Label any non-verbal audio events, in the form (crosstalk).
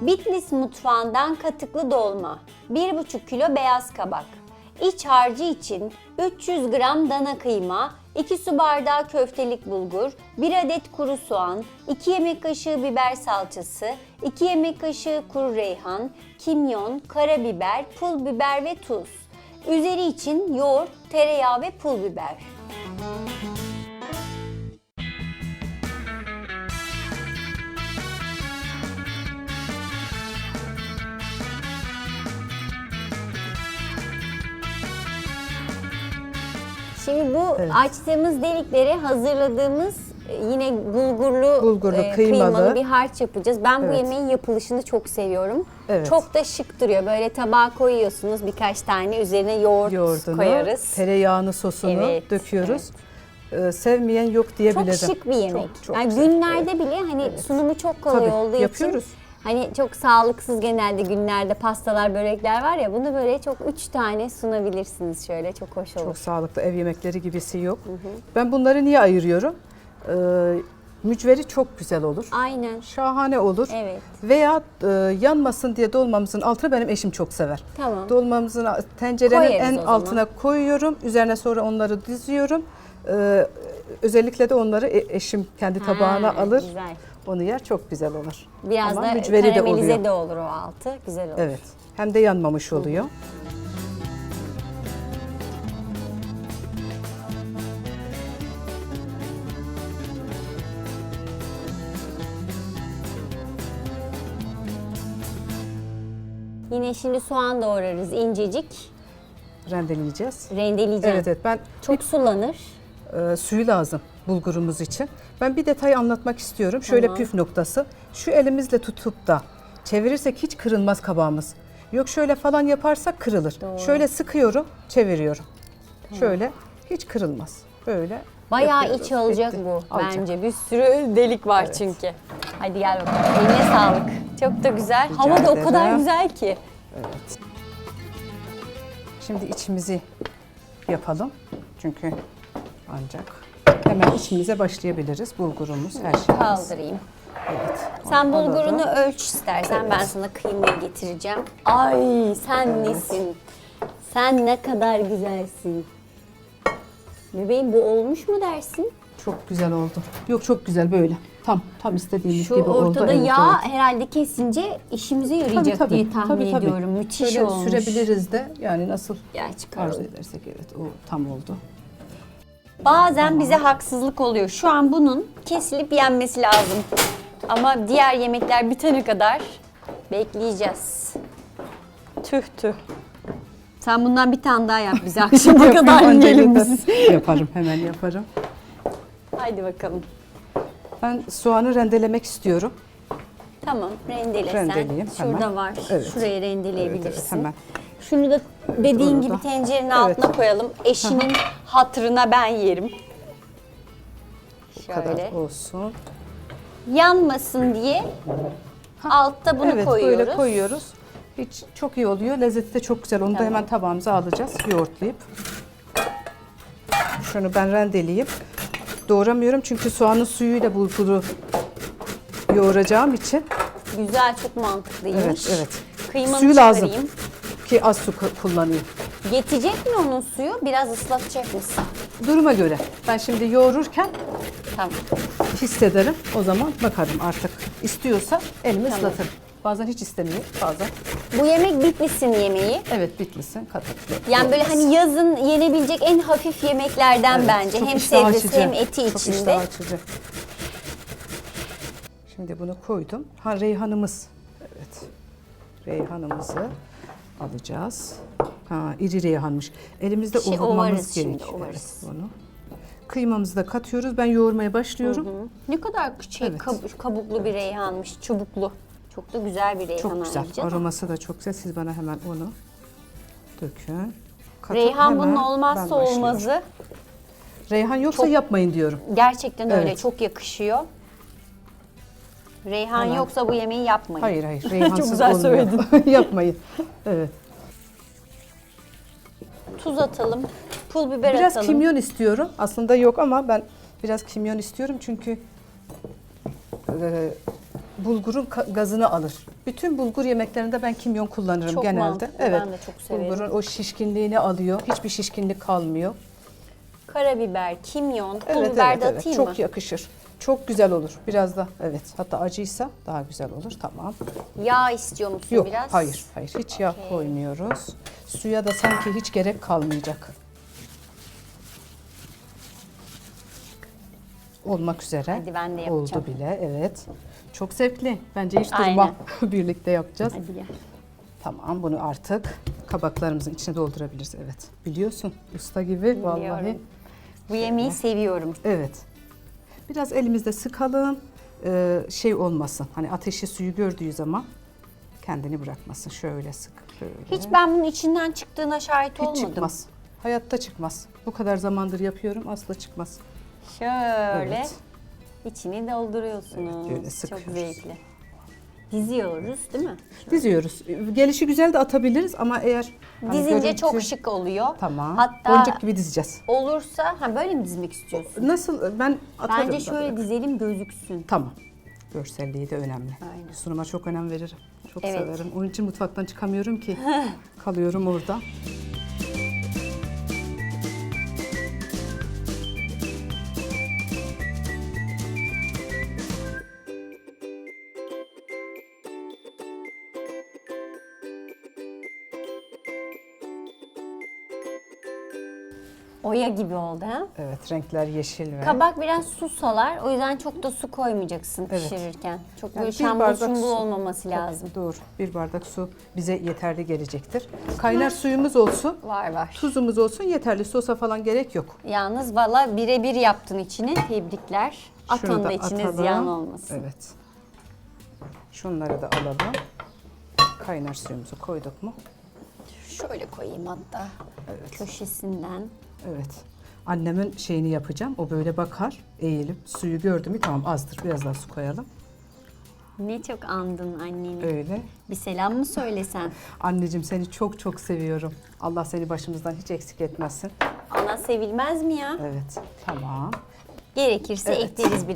Bitlis mutfağından katıklı dolma, 1,5 kilo beyaz kabak, iç harcı için 300 gram dana kıyma, 2 su bardağı köftelik bulgur, 1 adet kuru soğan, 2 yemek kaşığı biber salçası, 2 yemek kaşığı kuru reyhan, kimyon, karabiber, pul biber ve tuz. Üzeri için yoğurt, tereyağı ve pul biber. Şimdi bu Evet. açtığımız delikleri hazırladığımız e, yine bulgurlu, Bulgurlu, e, kıymalı. bir harç yapacağız. Ben bu Evet. yemeğin yapılışını çok seviyorum. Evet. Çok da şık duruyor. Böyle tabağa koyuyorsunuz birkaç tane üzerine yoğurt Yoğurdunu, koyarız. tereyağını, sosunu Evet, döküyoruz. Ee, sevmeyen yok Çok diyebilirim. şık bir yemek. Çok, çok yani güzel. günlerde bile hani sunumu çok kolay Tabii, olduğu yapıyoruz. Hani çok sağlıksız genelde günlerde pastalar, börekler var ya bunu böyle çok üç tane sunabilirsiniz şöyle çok hoş olur. Çok sağlıklı ev yemekleri gibisi yok. Ben bunları niye ayırıyorum? Ee, mücveri çok güzel olur. Aynen. Şahane olur. Evet. Veya e, yanmasın diye dolmamızın altına benim eşim çok sever. Tamam. Dolmamızın tencerenin Koyarız en altına koyuyorum. Üzerine sonra onları diziyorum. Ee, özellikle de onları e- eşim kendi tabağına Ha, alır. Güzel. Onu yer çok güzel olur. Biraz Ama da mücveri de karamelize oluyor. de olur o altı. Güzel olur. Evet. Hem de yanmamış oluyor. Yine şimdi soğan doğrarız incecik. Rendeleyeceğiz. Rendeleyeceğim. Evet evet ben Çok sulanır. E, suyu lazım bulgurumuz için. Ben bir detay anlatmak istiyorum. Şöyle Tamam. püf noktası. Şu elimizle tutup da çevirirsek hiç kırılmaz kabağımız. Yok şöyle falan yaparsak kırılır. Doğru. Şöyle sıkıyorum, çeviriyorum. Şöyle hiç kırılmaz. Böyle Bayağı yapıyoruz. iç alacak Bitti. bu Alacak. bence. Bir sürü delik var çünkü. Hadi gel bakalım. Eline sağlık. Çok da güzel. Rica Hava da o kadar ederim. güzel ki. Evet. Şimdi içimizi yapalım. Çünkü ancak hemen içimize başlayabiliriz. Bulgurumuz, her şeyimiz. Kaldırayım. Evet. Sen Alalım. bulgurunu ölç istersen ben sana kıymayı getireceğim. Ay sen nesin? Sen ne kadar güzelsin. Bebeğim bu olmuş mu dersin? Çok güzel oldu. Yok çok güzel böyle. Tam tam istediğimiz Şu gibi oldu. ortada Evet, yağ evet. herhalde kesince işimize yarayacak diye tahmin Tabii, tabii. ediyorum. Müthiş Şöyle olmuş. sürebiliriz de yani nasıl Gel arzu edersek evet o tam oldu. Bazen bize haksızlık oluyor. Şu an bunun kesilip yenmesi lazım. Ama diğer yemekler bitene kadar bekleyeceğiz. Tüh tüh. Sen bundan bir tane daha yap bize (laughs) akşama kadar yiyelim biz. yaparım hemen yaparım. Haydi bakalım. Ben soğanı rendelemek istiyorum. Tamam rendele Rendeleyeyim sen. Şurada hemen. var. Evet. Şuraya rendeleyebilirsin. Evet, evet, hemen. Şunu da dediğin gibi tencerenin altına koyalım. Eşinin hatırına ben yerim. Bu kadar Şöyle. olsun. Yanmasın diye altta bunu evet koyuyoruz. böyle koyuyoruz. Hiç çok iyi oluyor. Lezzeti de çok güzel. Onu da hemen tabağımıza alacağız yoğurtlayıp. Şunu ben rendeleyeyim. Doğramıyorum çünkü soğanın suyuyla bulguru yoğuracağım için. Güzel, çok mantıklıymış. Evet, evet. Kıymanı Suyu lazım. çıkarayım. Ki az su ku- kullanayım. Yetecek mi onun suyu? Biraz ıslatacak mısın? Duruma göre. Ben şimdi yoğururken Tamam. hissederim. O zaman bakarım artık. İstiyorsa elimi ıslatırım. Bazen hiç istemiyor. Bazen. Bu yemek Bitlis'in yemeği. Evet bitlisin katar. Yani böyle hani yazın yenebilecek en hafif yemeklerden bence. Hem sebzesi hem eti Çok içinde. iştah açıcı. Şimdi bunu koydum. Ha reyhanımız. Evet. Reyhanımızı alacağız. Ha iri reyhanmış. Elimizde Şey, ovurmamız şimdi, gerekiyor. ovarız. Evet, bunu. Kıymamızı da katıyoruz. Ben yoğurmaya başlıyorum. Ne kadar şey, Evet. kab- kabuklu bir reyhanmış, çubuklu. Çok da güzel bir reyhan Çok güzel. da. Aroması da çok güzel. Siz bana hemen onu dökün. Katın, Reyhan bunun olmazsa olmazı. Reyhan yoksa Çok- yapmayın diyorum. Gerçekten öyle Evet. çok yakışıyor. Reyhan Hemen. yoksa bu yemeği yapmayın. Hayır hayır. (laughs) Reyhansız güzel olmuyor. (laughs) Yapmayın. Evet. Tuz atalım, pul biber Biraz atalım. kimyon istiyorum. Aslında yok ama ben biraz kimyon istiyorum çünkü e, bulgurun gazını alır. Bütün bulgur yemeklerinde ben kimyon kullanırım Çok genelde. mantıklı, ben de çok severim. Bulgurun o şişkinliğini alıyor. Hiçbir şişkinlik kalmıyor. Karabiber, kimyon, pul Evet, biber evet, de evet. atayım Çok mı? yakışır. Çok güzel olur. Biraz da evet. Hatta acıysa daha güzel olur. Tamam. Yağ istiyor musun Yok, biraz? hayır, hayır. Hiç yağ koymuyoruz. Suya da sanki hiç gerek kalmayacak. Olmak üzere. Hadi ben de yapacağım. Oldu bile, evet. Çok zevkli. Bence hiç durma. (laughs) Birlikte yapacağız. Hadi gel. Tamam, bunu artık kabaklarımızın içine doldurabiliriz. Evet. Biliyorsun, usta gibi vallahi. Bu yemeği seviyorum. Evet. Biraz elimizde sıkalım. Ee, şey olmasın. Hani ateşi suyu gördüğü zaman kendini bırakmasın. Şöyle sık. Böyle. Hiç ben bunun içinden çıktığına şahit Hiç olmadım. çıkmaz. Hayatta çıkmaz. Bu kadar zamandır yapıyorum asla çıkmaz. Şöyle Evet. içini dolduruyorsunuz. Evet, Çok sıkıyoruz. zevkli. Diziyoruz değil mi? Diziyoruz. Gelişi güzel de atabiliriz ama eğer hani Dizince görüntü- çok şık oluyor. Tamam. Hatta Boncuk gibi dizeceğiz. olursa ha böyle mi dizmek istiyorsun? Nasıl? Ben atarım. Bence şöyle dizelim gözüksün. Tamam. Görselliği de önemli. Aynen. Sunuma çok önem veririm. Çok Evet. severim. Onun için mutfaktan çıkamıyorum ki. (laughs) Kalıyorum orada. Oya gibi oldu ha. Evet, renkler yeşil ve Kabak biraz su salar. O yüzden çok da su koymayacaksın Evet. pişirirken. Çok Yani böyle bir şambul bardak şumbul su. olmaması lazım. Doğru. Bir bardak su bize yeterli gelecektir. Kaynar suyumuz olsun. Var var. Tuzumuz olsun yeterli. Sosa falan gerek yok. Yalnız valla birebir yaptın içini. Tebrikler. At Şunu onu da da içine atalım. ziyan olmasın. Evet. Şunları da alalım. Kaynar suyumuzu koyduk mu? Şöyle koyayım hatta. Köşesinden. Evet. Annemin şeyini yapacağım. O böyle bakar, eğilip suyu gördü mü tamam azdır. Biraz daha su koyalım. Ne çok andın anneni. Öyle. Bir selam mı söylesen? (laughs) Anneciğim seni çok çok seviyorum. Allah seni başımızdan hiç eksik etmesin. Ana sevilmez mi ya? Evet. Tamam. Gerekirse Evet. ekleriz bir